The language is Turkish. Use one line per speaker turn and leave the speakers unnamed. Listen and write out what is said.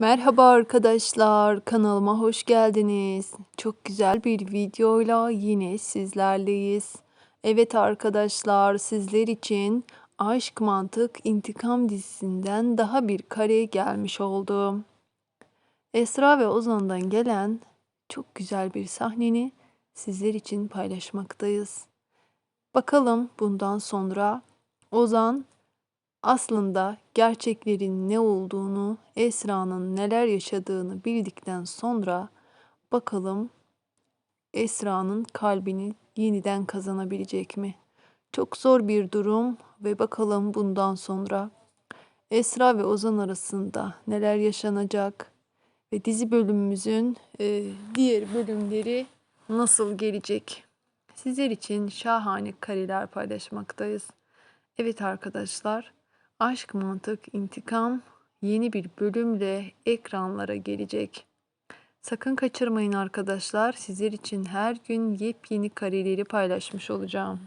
Merhaba arkadaşlar, kanalıma hoş geldiniz. Çok güzel bir videoyla yine sizlerleyiz. Evet arkadaşlar, sizler için Aşk Mantık İntikam dizisinden daha bir kare gelmiş oldu. Esra ve Ozan'dan gelen çok güzel bir sahneni sizler için paylaşmaktayız. Bakalım bundan sonra Ozan aslında gerçeklerin ne olduğunu, Esra'nın neler yaşadığını bildikten sonra bakalım Esra'nın kalbini yeniden kazanabilecek mi? Çok zor bir durum ve bakalım bundan sonra Esra ve Ozan arasında neler yaşanacak ve dizi bölümümüzün e, diğer bölümleri nasıl gelecek? Sizler için şahane kareler paylaşmaktayız. Evet arkadaşlar, Aşk Mantık İntikam yeni bir bölümle ekranlara gelecek. Sakın kaçırmayın arkadaşlar. Sizler için her gün yepyeni kareleri paylaşmış olacağım.